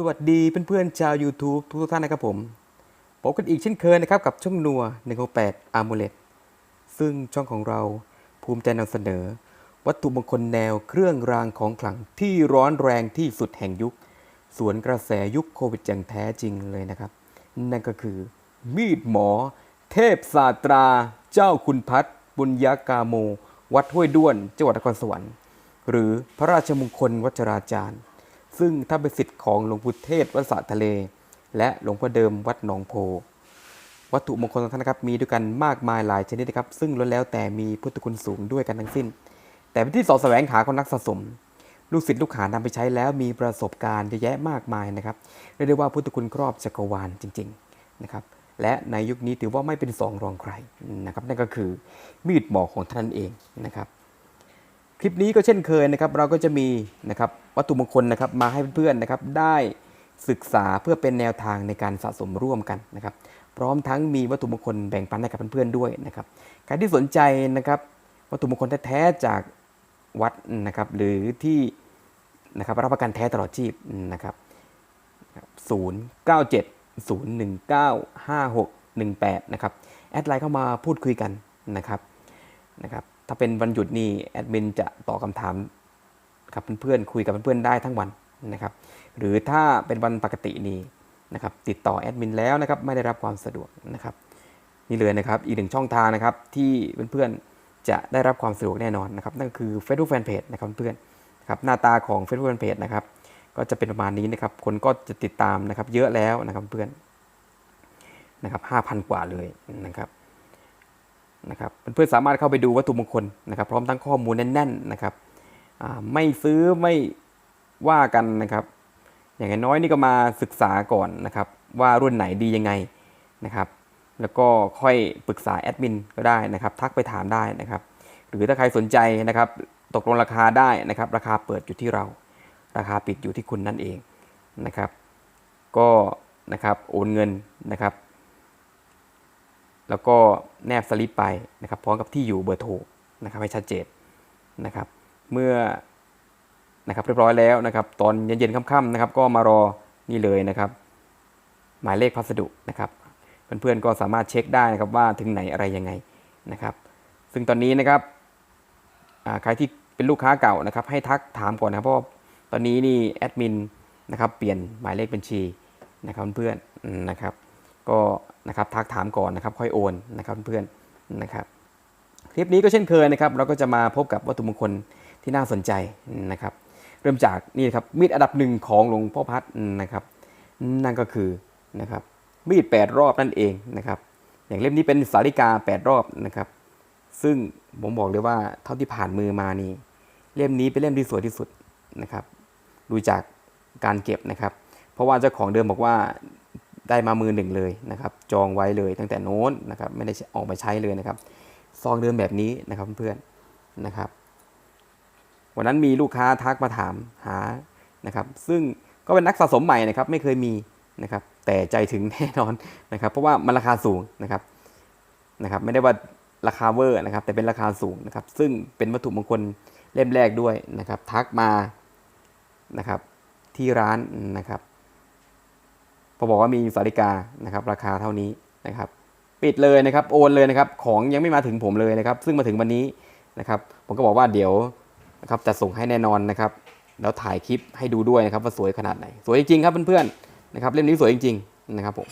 สวัสดีเพื่อนๆชาว YouTube ทุกท่านนะครับผมพบกันอีกเช่นเคยนะครับกับช่องนัว168 a m u l e t ซึ่งช่องของเราภูมิใจนำเสนอ วัตถุมงคลแนวเครื่องรางของขลังที่ร้อนแรงที่สุดแห่งยุค สวนกระแสยุคโควิดอย่างแท้จริงเลยนะครับ นั่นก็คือ มีดหมอ เทพศาสตรา เจ้าคุณพัฒน์บุญยากาโม วัดห้วยด้วนจังหวัดนครสวรรค์หรือพระราชมงคลวัชราจารย์ ซึ่งถ้าเป็นสิทธิ์ของหลวงปู่เทศวัดสะทะเล และหลวงพ่อเดิมวัดหนองโพ วัตถุมงคลของท่านนะครับมีด้วยกันมากมายหลายชนิดนะครับ ซึ่งล้วนแล้วแต่มีพุทธคุณสูงด้วยกันทั้งสิ้น แต่เป็นที่สอแสวงหาของนักสะสม ลูกศิษย์ลูกหานำไปใช้แล้วมีประสบการณ์เยอะแยะมากมายนะครับเรียกได้ว่าพุทธคุณครอบจักรวาลจริงๆนะครับและในยุคนี้ถือว่าไม่เป็นสองรองใครนะครับนั่นก็คือมีดหมอของท่านเองนะครับ คลิปนี้ก็เช่นเคยนะครับเราก็จะมีนะครับวัตถุมงคลนะครับมาให้เพื่อนๆนะครับได้ศึกษาเพื่อเป็นแนวทางในการสะสมร่วมกันนะครับ พร้อมทั้งมีวัตถุมงคลแบ่งปันให้กับเพื่อนๆด้วยนะครับใครที่สนใจนะครับวัตถุมงคลแท้ๆจากวัดนะครับหรือที่นะครับรับประกันแท้ตลอดชีพนะครับ097 019 5618นะครับแอดไลน์เข้ามาพูดคุยกันนะครับนะครับ ถ้าเป็นวันหยุดนี่แอดมินจะตอบคำถามกับเพื่อนๆคุยกับเพื่อนๆได้ทั้งวันนะครับ หรือถ้าเป็นวันปกตินี่นะครับติดต่อแอดมินแล้วนะครับไม่ได้รับความสะดวกนะครับนี่เลยนะครับอีกหนึ่งช่องทางนะครับที่เพื่อนๆจะได้รับความสะดวกแน่นอนนะครับนั่นคือ Facebook Fanpage นะครับเพื่อนๆครับหน้าตาของ Facebook Fanpage นะครับก็จะเป็นประมาณนี้นะครับคนก็จะติดตามนะครับเยอะแล้วนะครับเพื่อนนะครับ5,000 กว่าเลยนะครับ นะครับเพื่อนๆสามารถเข้าไปดูวัตถุมงคลนะครับ พร้อมทั้งข้อมูลแน่นๆนะครับไม่ซื้อไม่ว่ากันนะครับ อย่างน้อยนี่ก็มาศึกษาก่อนนะครับ ว่ารุ่นไหนดียังไงนะครับ แล้วก็ค่อยปรึกษาแอดมินก็ได้นะครับ ทักไปถามได้นะครับ หรือถ้าใครสนใจนะครับ ตกลงราคาได้นะครับ ราคาเปิดอยู่ที่เรา ราคาปิดอยู่ที่คุณนั่นเองนะครับ ก็นะครับโอนเงินนะครับ แล้วก็แนบสลิปไปนะครับพร้อมกับที่อยู่เบอร์โทรนะครับให้ชัดเจนนะครับ เมื่อนะครับเรียบร้อยแล้วนะครับ ตอนเย็นๆค่ำๆนะครับ ก็มารอนี่เลยนะครับ หมายเลขพัสดุนะครับเพื่อนๆก็สามารถเช็คได้นะครับว่าถึงไหนอะไรยังไงนะครับ ซึ่งตอนนี้นะครับใครที่เป็นลูกค้าเก่านะครับ ให้ทักถามก่อนนะครับเพราะตอนนี้นี่แอดมินนะครับเปลี่ยนหมายเลขบัญชีนะครับเพื่อนๆนะครับ ก็นะครับทักถามก่อนนะครับค่อยโอนนะครับเพื่อนๆนะครับคลิปนี้ก็เช่นเคยนะครับเราก็จะมาพบกับวัตถุมงคลที่น่าสนใจนะครับ เริ่มจากนี่ครับมีดอันดับหนึ่งของหลวงพ่อพัดนะครับ นั่นก็คือนะครับมีด 8 รอบนั่นเองนะครับอย่างเล่มนี้เป็นสาริกา 8 รอบนะครับ ซึ่งผมบอกเลยว่าเท่าที่ผ่านมือมานี่เล่มนี้เป็นเล่มที่สวยที่สุดนะครับ ดูจากการเก็บนะครับ เพราะว่าเจ้าของเดิมบอกว่า ได้มามือหนึ่งเลยนะครับ จองไว้เลยตั้งแต่โน้นนะครับไม่ได้ออกมาใช้เลยนะครับซองเดิมแบบนี้นะครับเพื่อนๆนะครับ วันนั้นมีลูกค้าทักมาถามหานะครับ ซึ่งก็เป็นนักสะสมใหม่นะครับ ไม่เคยมีนะครับ แต่ใจถึงแน่นอนนะครับ เพราะว่ามันราคาสูงนะครับนะครับ ไม่ได้ว่าราคาเวอร์นะครับ แต่เป็นราคาสูงนะครับ ซึ่งเป็นวัตถุมงคลเล่มแรกด้วยนะครับ ทักมานะครับที่ร้านนะครับ พอบอกว่ามีสาริกานะครับราคาเท่านี้นะครับปิดเลยนะครับโอนเลยนะครับของยังไม่มาถึงผมเลยนะครับ ซึ่งมาถึงวันนี้นะครับผมก็บอกว่าเดี๋ยวนะครับจะส่งให้แน่นอนนะครับ แล้วถ่ายคลิปให้ดูด้วยนะครับว่าสวยขนาดไหน สวยจริงๆครับเพื่อนๆนะครับเล่มนี้สวยจริงๆนะครับผม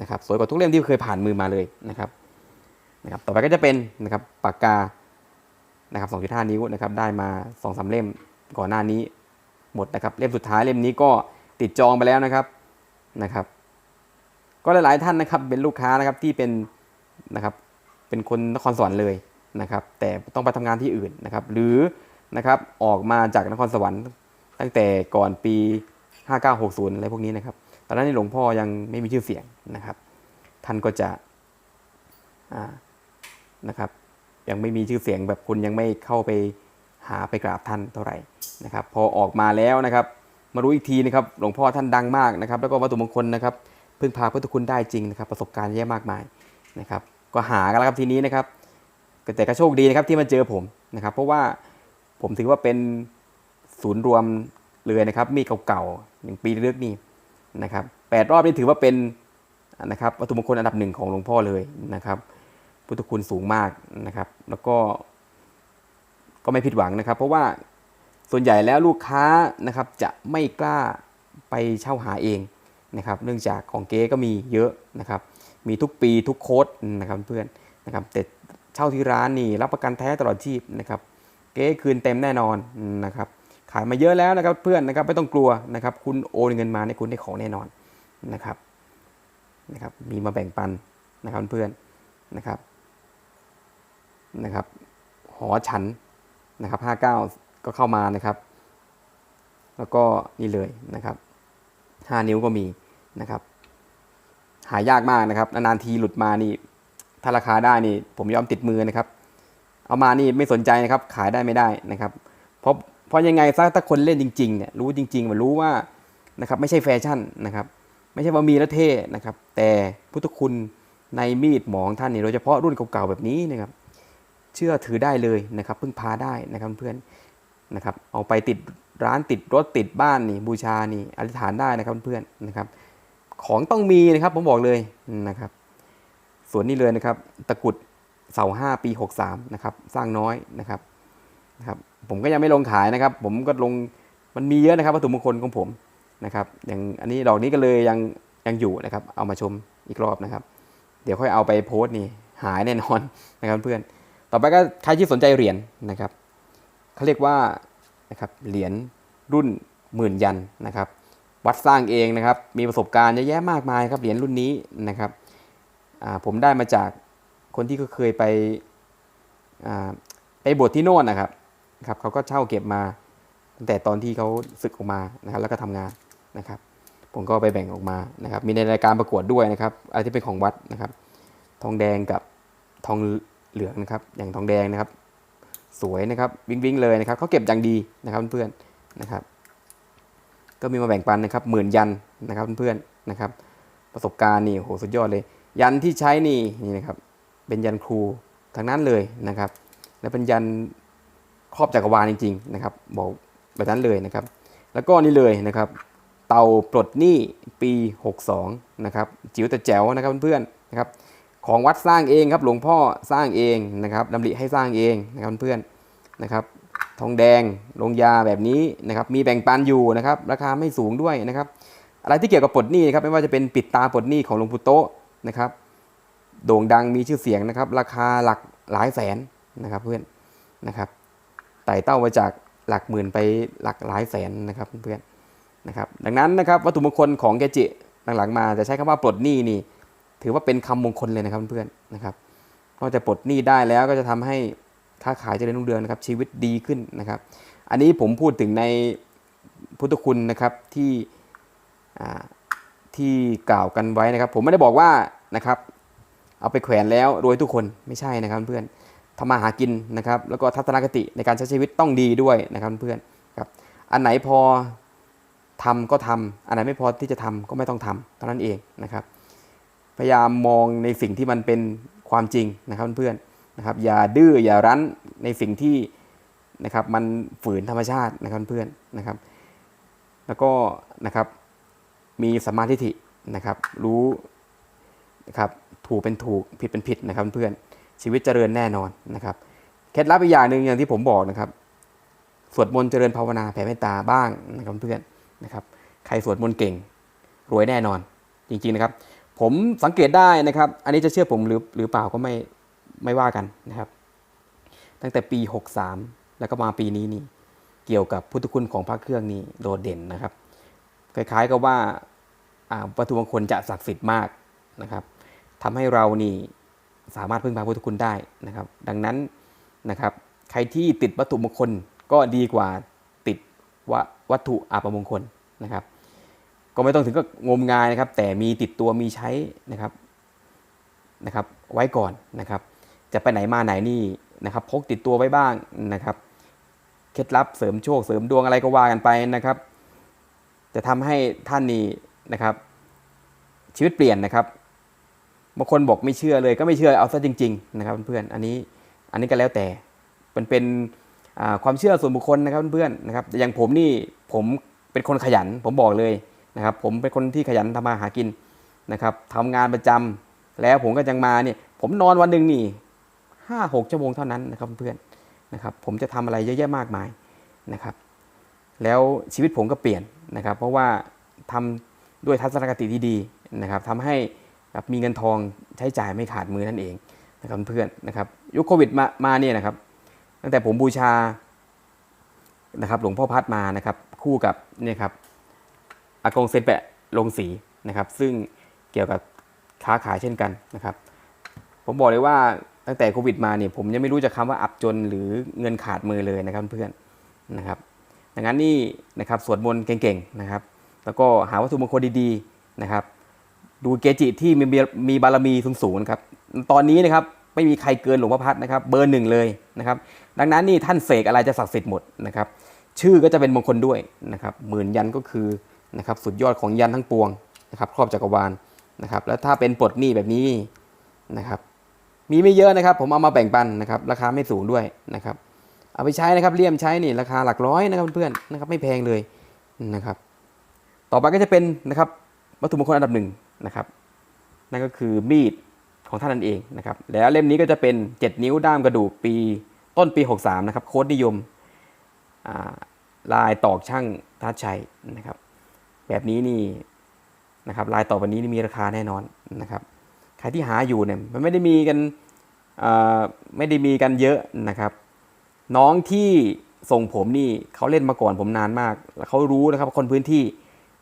นะครับสวยกว่าทุกเล่มที่เคยผ่านมือมาเลยนะครับนะครับต่อไปก็จะเป็นนะครับปากกานะครับ2.5 นิ้วนะครับได้มา2อสเล่มก่อนหน้านี้หมดนะครับเล่มสุดท้ายเล่มนี้ก็ติดจองไปแล้วนะครับ นะครับ ก็หลายๆท่านนะครับเป็นลูกค้านะครับที่เป็นนะครับเป็นคนนครสวรรค์เลยนะครับ แต่ต้องไปทำงานที่อื่นนะครับ หรือนะครับออกมาจากนครสวรรค์ ตั้งแต่ก่อนปี 5960 อะไรพวกนี้นะครับ ตอนนั้นหลวงพ่อยังไม่มีชื่อเสียงนะครับ ท่านก็จะนะครับ ยังไม่มีชื่อเสียงแบบคุณยังไม่เข้าไปหาไปกราบท่านเท่าไหร่นะครับ พอออกมาแล้วนะครับ มารู้อีกทีนะครับหลวงพ่อท่านดังมากนะครับ แล้วก็วัตถุมงคลนะครับพึ่งพาพุทธคุณได้จริงนะครับ ประสบการณ์เยอะมากมายนะครับ ก็หากันแล้วครับทีนี้นะครับแต่ก็โชคดีนะครับที่มาเจอผมนะครับ เพราะว่าผมถือว่าเป็นศูนย์รวมเลยนะครับมีเก่าๆอย่างปีลึกนี่นะครับแปดรอบนี่ถือว่าเป็นนะครับวัตถุมงคลอันดับหนึ่งของหลวงพ่อเลยนะครับพุทธคุณสูงมากนะครับ แล้วก็ก็ไม่ผิดหวังนะครับ เพราะว่า ส่วนใหญ่แล้วลูกค้านะครับจะไม่กล้าไปเช่าหาเองนะครับเนื่องจากของเก๊ก็มีเยอะนะครับ มีทุกปีทุกโค้ดนะครับเพื่อนนะครับแต่เช่าที่ร้านนี่รับประกันแท้ตลอดชีพนะครับ เก๊คืนเต็มแน่นอนนะครับขายมาเยอะแล้วนะครับเพื่อนนะครับไม่ต้องกลัวนะครับ คุณโอนเงินมาในยคุณได้ของแน่นอนนะครับนะครับ มีมาแบ่งปันนะครับเพื่อนนะครับนะครับ หอฉันนะครับ 59 ก็เข้ามานะครับ แล้วก็นี่เลยนะครับ 5 นิ้วก็มีนะครับ หายากมากนะครับ นานๆทีหลุดมานี่ ถ้าราคาได้นี่ผมยอมติดมือนะครับ เอามานี่ไม่สนใจนะครับ ขายได้ไม่ได้นะครับ เพราะเพราะยังไงซะถ้าคนเล่นจริงๆเนี่ยรู้จริงๆมันรู้ว่านะครับไม่ใช่แฟชั่นนะครับ ไม่ใช่ว่ามีแล้วเท่นะครับ แต่พุทธคุณในมีดหมองท่านนี่โดยเฉพาะรุ่นเก่าๆแบบนี้นะครับ เชื่อถือได้เลยนะครับ พึ่งพาได้นะครับเพื่อน นะครับเอาไปติดร้านติดรถติดบ้านนี่บูชานี่อธิษฐานได้นะครับเพื่อนนะครับ ของต้องมีนะครับผมบอกเลยนะครับ ส่วนนี้เลยนะครับ ตะกุดเสาห้าปี63นะครับ สร้างน้อยนะครับนะครับผมก็ยังไม่ลงขายนะครับ ผมก็ลงมันมีเยอะนะครับวัตถุมงคลของผมนะครับอย่างอันนี้ดอกนี้ก็เลยยังยังอยู่นะครับ เอามาชมอีกรอบนะครับ เดี๋ยวค่อยเอาไปโพสต์นี่หายแน่นอนนะครับเพื่อนต่อไปก็ใครที่สนใจเหรียญนะครับ เขาเรียกว่านะครับเหรียญรุ่นหมื่นยันนะครับ วัดสร้างเองนะครับ มีประสบการณ์เยอะแยะมากมายครับเหรียญรุ่นนี้นะครับผมได้มาจากคนที่ก็เคยไปไปบวชที่โน่นนะครับครับเขาก็เช่าเก็บมาตั้งแต่ตอนที่เขาศึกออกมานะครับ แล้วก็ทำงานนะครับ ผมก็ไปแบ่งออกมานะครับ มีในรายการประกวดด้วยนะครับอะไรที่เป็นของวัดนะครับ ทองแดงกับทองเหลืองนะครับ อย่างทองแดงนะครับ สวยนะครับวิ่งวิ่งๆเลยนะครับเขาเก็บอย่างดีนะครับเพื่อนๆนะครับ ก็มีมาแบ่งปันนะครับหมื่นยันนะครับเพื่อนๆนะครับ ประสบการณ์นี่โหสุดยอดเลย ยันที่ใช้นี่นี่นะครับเป็นยันครูทั้งนั้นเลยนะครับ และเป็นยันครอบจักรวาลจริงๆนะครับบอกแบบนั้นเลยนะครับ แล้วก็นี่เลยนะครับเตาปลดหนี้ปี 62นะครับจิ๋วแต่แจ๋วนะครับเพื่อนๆนะครับ ของวัดสร้างเองครับ หลวงพ่อสร้างเองนะครับดำริให้สร้างเองนะครับเพื่อนนะครับ ทองแดงลงยาแบบนี้นะครับ มีแบ่งปันอยู่นะครับ ราคาไม่สูงด้วยนะครับ อะไรที่เกี่ยวกับปลดหนี้ครับไม่ว่าจะเป็นปิดตาปลดหนี้ของหลวงปู่โตนะครับ โด่งดังมีชื่อเสียงนะครับ ราคาหลักหลายแสนนะครับเพื่อนนะครับไต่เต้ามาจากหลักหมื่นไปหลักหลายแสนนะครับเพื่อนนะครับ ดังนั้นนะครับวัตถุมงคลของเกจิหลังๆมาจะใช้คำว่าปลดหนี้นี่ ถือว่าเป็นคำมงคลเลยนะครับเพื่อนๆนะครับ นอกจากปลดหนี้ได้แล้วก็จะทำให้ค้าขายเจริญรุ่งเรืองนะครับชีวิตดีขึ้นนะครับ อันนี้ผมพูดถึงในพุทธคุณนะครับที่ที่กล่าวกันไว้นะครับ ผมไม่ได้บอกว่านะครับเอาไปแขวนแล้วรวยทุกคนไม่ใช่นะครับเพื่อนทำมาหากินนะครับ แล้วก็ทัศนคติในการใช้ชีวิตต้องดีด้วยนะครับเพื่อนครับอันไหนพอทำก็ทำอันไหนไม่พอที่จะทำก็ไม่ต้องทำเท่านั้นเองนะครับ พยายามมองในสิ่งที่มันเป็นความจริงนะครับเพื่อนๆนะครับ อย่าดื้ออย่ารั้นในสิ่งที่นะครับมันฝืนธรรมชาตินะครับเพื่อนนะครับ แล้วก็นะครับมีสมมาธิฏฐินะครับ รู้นะครับถูกเป็นถูกผิดเป็นผิดนะครับเพื่อนชีวิตเจริญแน่นอนนะครับเคล็ดลับอีกอย่างหนึ่งอย่างที่ผมบอกนะครับ สวดมนต์เจริญภาวนาแผ่เมตตาบ้างนะครับเพื่อนนะครับ ใครสวดมนต์เก่ง รวยแน่นอนจริงๆนะครับ ผมสังเกตได้นะครับ อันนี้จะเชื่อผมหรือหรือเปล่าก็ไม่ไม่ว่ากันนะครับ ตั้งแต่ปี 63 แล้วก็มาปีนี้นี่เกี่ยวกับพุทธคุณของพระเครื่องนี่โดดเด่นนะครับ คล้ายๆกับว่าอ่าวัตถุมงคลจะศักดิ์สิทธิ์มากนะครับทำให้เรานี่สามารถพึ่งพาพุทธคุณได้นะครับ ดังนั้นนะครับ ใครที่ติดวัตถุมงคลก็ดีกว่าติดวะวัตถุอาปมงคลนะครับ ก็ไม่ต้องถึงก็งมงายนะครับ แต่มีติดตัวมีใช้นะครับนะครับ ไว้ก่อนนะครับ จะไปไหนมาไหนนี่นะครับ พกติดตัวไว้บ้างนะครับเคล็ดลับเสริมโชคเสริมดวงอะไรก็ว่ากันไปนะครับ จะทำให้ท่านนี้นะครับ ชีวิตเปลี่ยนนะครับบางคนบอกไม่เชื่อเลยก็ไม่เชื่อเอาซะจริง ๆ นะครับเพื่อนๆอันนี้อันนี้ก็แล้วแต่มันเป็นความเชื่อส่วนบุคคลนะครับเพื่อนๆนะครับแต่อย่างผมนี่ผมเป็นคนขยันผมบอกเลย นะครับผมเป็นคนที่ขยันทำมาหากินนะครับทำงานประจำแล้วผมก็ยังมาเนี่ยผมนอนวันหนึ่งนี่ห้าหกชั่วโมงเท่านั้นนะครับเพื่อนนะครับผมจะทำอะไรเยอะแยะมากมายนะครับ แล้วชีวิตผมก็เปลี่ยนนะครับ เพราะว่าทำด้วยทัศนคติที่ดีนะครับทำให้มีเงินทองใช้จ่ายไม่ขาดมือนั่นเองนะครับเพื่อนนะครับยุคโควิดมามาเนี่ยนะครับ ตั้งแต่ผมบูชานะครับหลวงพ่อพัดมานะครับ คู่กับเนี่ยครับ อากงเซนแปะลงสีนะครับ ซึ่งเกี่ยวกับค้าขายเช่นกันนะครับ ผมบอกเลยว่าตั้งแต่โควิดมาเนี่ยผมยังไม่รู้จะคำว่าอับจนหรือเงินขาดมือเลยนะครับเพื่อนนะครับดังนั้นนี่นะครับสวดมนต์เก่งๆนะครับ แล้วก็หาวัตถุมงคลดีๆนะครับ ดูเกจิที่มีมีบารมีสูงๆนะครับตอนนี้นะครับไม่มีใครเกินหลวงพ่อพัดนะครับ เบอร์หนึ่งเลยนะครับ ดังนั้นนี่ท่านเสกอะไรจะศักดิ์สิทธิ์หมดนะครับ ชื่อก็จะเป็นมงคลด้วยนะครับหมื่นยันก็คือ นะครับสุดยอดของยันทั้งปวงนะครับครอบจักรวาลนะครับแล้วถ้าเป็นปลดหนี้แบบนี้นะครับมีไม่เยอะนะครับ ผมเอามาแบ่งปันนะครับราคาไม่สูงด้วยนะครับเอาไปใช้นะครับเลี่ยมใช้นี่ราคาหลักร้อยนะครับเพื่อนๆนะครับไม่แพงเลยนะครับต่อไปก็จะเป็นนะครับวัตถุมงคลอันดับหนึ่งนะครับนั่นก็คือมีดของท่านนั่นเองนะครับแล้วเล่มนี้ก็จะเป็น 7 นิ้วด้ามกระดูกปีต้นปี 63นะครับโค้ดนิยมลายตอกช่างทัดชัยนะครับ แบบนี้นี่นะครับลายต่อแบบนี้นี่มีราคาแน่นอนนะครับ ใครที่หาอยู่เนี่ยมันไม่ได้มีกันอ่าไม่ได้มีกันเยอะนะครับ น้องที่ส่งผมนี่เขาเล่นมาก่อนผมนานมาก แล้วเขารู้นะครับคนพื้นที่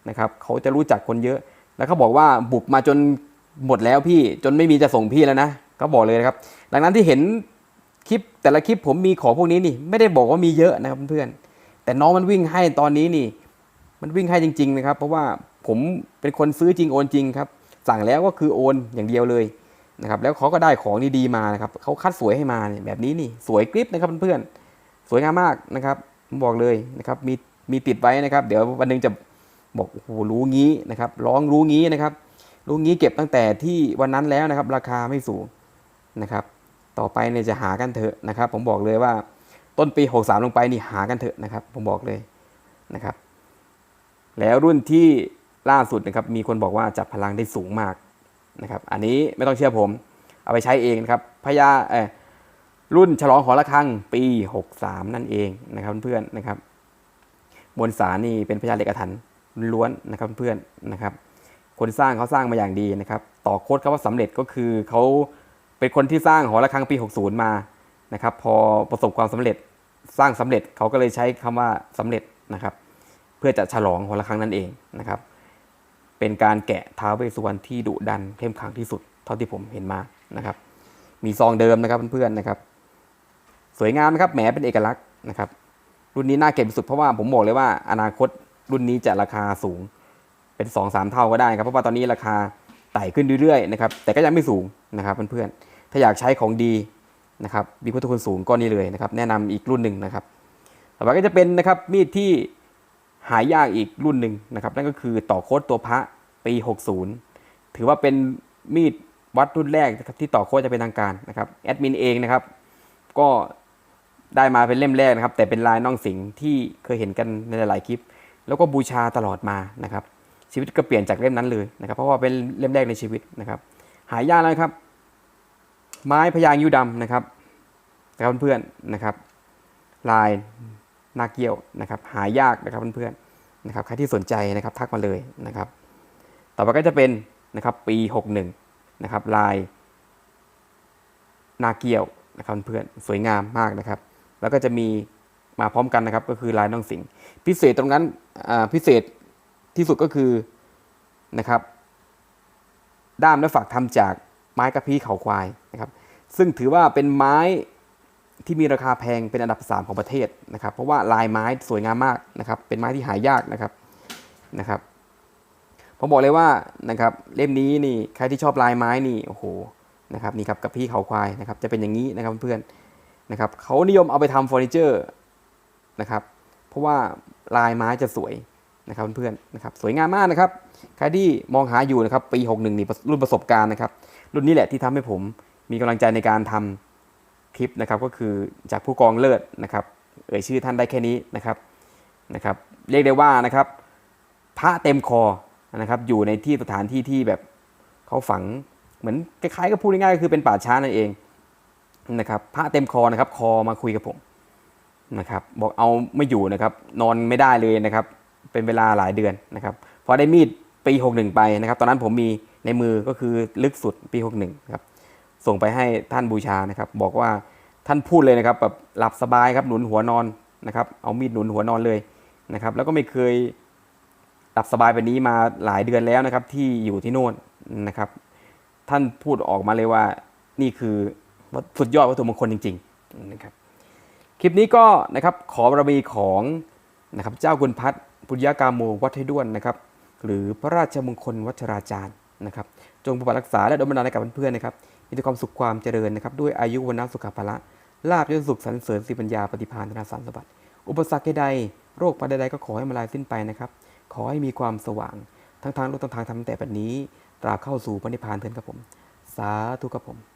นะครับเขาจะรู้จักคนเยอะ แล้วเขาบอกว่าบุกมาจนหมดแล้วพี่จนไม่มีจะส่งพี่แล้วนะเขาบอกเลยนะครับ ดังนั้นที่เห็นคลิปแต่ละคลิปผมมีของพวกนี้นี่ไม่ได้บอกว่ามีเยอะนะครับเพื่อนแต่น้องมันวิ่งให้ตอนนี้นี่ มันวิ่งให้จริง ๆ นะครับ เพราะว่าผมเป็นคนซื้อจริงโอนจริงครับ สั่งแล้วก็คือโอนอย่างเดียวเลยนะครับ แล้วเขาก็ได้ของดีๆมานะครับเขาคัดสวยให้มาเนี่ยแบบนี้นี่สวยกริปนะครับเพื่อนๆสวยงามมากนะครับผมบอกเลยนะครับมีมีติดไว้นะครับ เดี๋ยววันหนึงจะบอกโอ้โหรู้งี้นะครับร้องรู้งี้นะครับ รู้งี้เก็บตั้งแต่ที่วันนั้นแล้วนะครับ ราคาไม่สูงนะครับ ต่อไปเนี่ยจะหากันเถอะนะครับ ผมบอกเลยว่าต้นปี 63 ลงไปนี่หากันเถอะนะครับ ผมบอกเลยนะครับ แล้วรุ่นที่ล่าสุดนะครับมีคนบอกว่าจับพลังได้สูงมากนะครับ อันนี้ไม่ต้องเชื่อผม เอาไปใช้เองนะครับพญาเออรุ่นฉลองหอระฆังปี 63 นั่นเองนะครับเพื่อนๆนะครับมวลสารนี่เป็นพญาเหล็กอถรรพ์ล้วนนะครับเพื่อนนะครับ คนสร้างเขาสร้างมาอย่างดีนะครับ ต่อโค้ดเขาว่าสำเร็จก็คือเขาเป็นคนที่สร้างหอระฆังปี 60 มานะครับ พอประสบความสำเร็จสร้างสำเร็จเขาก็เลยใช้คำว่าสำเร็จนะครับ พื่อจะฉลองหอระฆังนั่นเองนะครับ เป็นการแกะท้าวเวสสุวรรณที่ดุดันเข้มขังที่สุด เท่าที่ผมเห็นมานะครับ มีซองเดิมนะครับเพื่อนๆนะครับ สวยงามนะครับแหมเป็นเอกลักษณ์นะครับ รุ่นนี้น่าเก็บที่สุดเพราะว่าผมบอกเลยว่าอนาคตรุ่นนี้จะราคาสูงเป็น2อสามเท่าก็ได้ครับเพราะว่าตอนนี้ราคาไต่ขึ้นเรื่อยๆนะครับแต่ก็ยังไม่สูงนะครับเพื่อนๆถ้าอยากใช้ของดีนะครับมีพุทธคุณสูงก็นี่เลยนะครับ แนะนำอีกรุ่นหนึ่งนะครับต่อไปก็จะเป็นนะครับมีดที่ หายากอีกรุ่นหนึ่งนะครับ นั่นก็คือต่อโค้ดตัวพระปี 60 ถือว่าเป็นมีดวัดรุ่นแรกนะครับที่ต่อโค้ดจะเป็นทางการนะครับแอดมินเองนะครับ ก็ได้มาเป็นเล่มแรกนะครับ แต่เป็นลายน่องสิงที่เคยเห็นกันในหลายๆคลิป แล้วก็บูชาตลอดมานะครับ ชีวิตก็เปลี่ยนจากเล่มนั้นเลยนะครับ เพราะว่าเป็นเล่มแรกในชีวิตนะครับ หายากแล้วครับ ไม้พยางยูดำนะครับนะครับเพื่อนๆนะครับ ลาย นาเกี้ยวนะครับหายากนะครับเพื่อนๆนะครับใครที่สนใจนะครับทักมาเลยนะครับ ต่อไปก็จะเป็นนะครับปี 61นะครับลายนาเกี้ยวนะครับเพื่อนสวยงามมากนะครับ แล้วก็จะมีมาพร้อมกันนะครับ ก็คือลายน้องสิงพิเศษตรงนั้นอ่าพิเศษที่สุดก็คือนะครับ ด้ามและฝักทำจากไม้กระพี้เขาควายนะครับ ซึ่งถือว่าเป็นไม้ ที่มีราคาแพงเป็นอันดับสามของประเทศนะครับ เพราะว่าลายไม้สวยงามมากนะครับ เป็นไม้ที่หายากนะครับนะครับผมบอกเลยว่านะครับเล่มนี้นี่ใครที่ชอบลายไม้นี่โอ้โหนะครับนี่ครับกับพี่เขาควายนะครับจะเป็นอย่างนี้นะครับเพื่อนนะครับเขานิยมเอาไปทำเฟอร์นิเจอร์นะครับเพราะว่าลายไม้จะสวยนะครับเพื่อนนะครับสวยงามมากนะครับใครที่มองหาอยู่นะครับปี 61นี่รุ่นประสบการณ์นะครับรุ่นนี้แหละที่ทำให้ผมมีกำลังใจในการทำ คลิปนะครับก็คือจากผู้กองเลิศนะครับเอ่ยชื่อท่านได้แค่นี้นะครับนะครับเรียกได้ว่านะครับพระเต็มคอนะครับอยู่ในที่สถานที่ที่แบบเขาฝังเหมือนคล้ายๆก็พูดง่ายๆก็คือเป็นป่าช้านั่นเองนะครับพระเต็มคอนะครับคอมาคุยกับผมนะครับบอกเอาไม่อยู่นะครับนอนไม่ได้เลยนะครับเป็นเวลาหลายเดือนนะครับพอได้มีดปี 61 ไปนะครับตอนนั้นผมมีในมือก็คือลึกสุดปี 61ครับ ส่งไปให้ท่านบูชานะครับ บอกว่าท่านพูดเลยนะครับแบบหลับสบายครับหนุนหัวนอนนะครับ เอามีดหนุนหัวนอนเลยนะครับ แล้วก็ไม่เคยหลับสบายแบบนี้มาหลายเดือนแล้วนะครับ ที่อยู่ที่โน่นนะครับ ท่านพูดออกมาเลยว่านี่คือสุดยอดวัตถุมงคลจริง ๆนะครับ คลิปนี้ก็นะครับขอบารมีของนะครับเจ้าคุณพัฒน์ปุญญากาโมวัดให้ด้วนนะครับ หรือพระราชมงคลวัชราจารย์นะครับ จงปกปักรักษาและดลบันดาลให้กับเพื่อนๆนะครับ มีแต่ความสุขความเจริญนะครับ ด้วยอายุวันนสุขภาระลาบยศสุขสรรเสริญสิปัญญาปฏิภาณธนาสารสบัติอุปสรรคใดโรคภัยใดก็ขอให้มาลายสิ้นไปนะครับ ขอให้มีความสว่าง ทั้งทางโลกทั้งทางธรรมแต่แบบนี้ ตราบเข้าสู่ปณิพพานเถิดครับผม สาธุครับผม